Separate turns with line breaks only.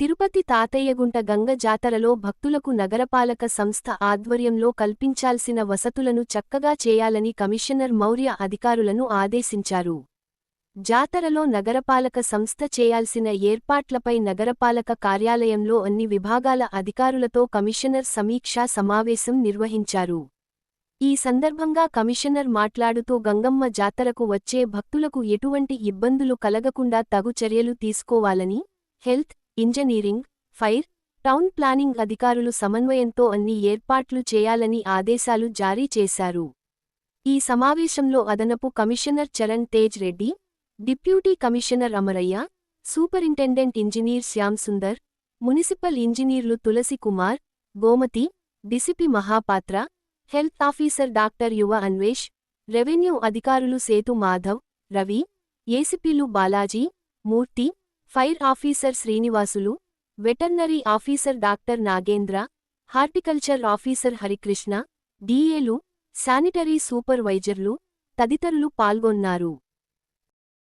తిరుపతి తాతయ్యగుంట గంగ జాతరలో భక్తులకు నగరపాలక సంస్థ ఆధ్వర్యంలో కల్పించాల్సిన వసతులను చక్కగా చేయాలని కమిషనర్ మౌర్య అధికారులను ఆదేశించారు. జాతరలో నగరపాలక సంస్థ చేయాల్సిన ఏర్పాట్లపై నగరపాలక కార్యాలయంలో అన్ని విభాగాల అధికారులతో కమిషనర్ సమీక్షా సమావేశం నిర్వహించారు. ఈ సందర్భంగా కమిషనర్ మాట్లాడుతూ గంగమ్మ జాతరకు వచ్చే భక్తులకు ఎటువంటి ఇబ్బందులు కలగకుండా తగు చర్యలు తీసుకోవాలని health engineering fire town planning అధికారులు సమన్వయంతో అన్ని ఏర్పాట్లు చేయాలని ఆదేశాలు జారీ చేశారు. ఈ సమావేశంలో అదనపు commissioner Charan Tej Reddy deputy commissioner Amaraiah superintendent engineer Shyam Sundar municipal ఇంజనీర్లు Tulasi Kumar Gomathi DCP Mahapatra health officer doctor Yuva Anvesh revenue అధికారులు Sethu Madhav Ravi ఏసిపిలు Balaji Murthy fire officer Srinivasulu veterinary officer doctor Nagendra horticulture officer Harikrishna డిఏలు sanitary సూపర్వైజర్లు తదితరులు పాల్గొన్నారు.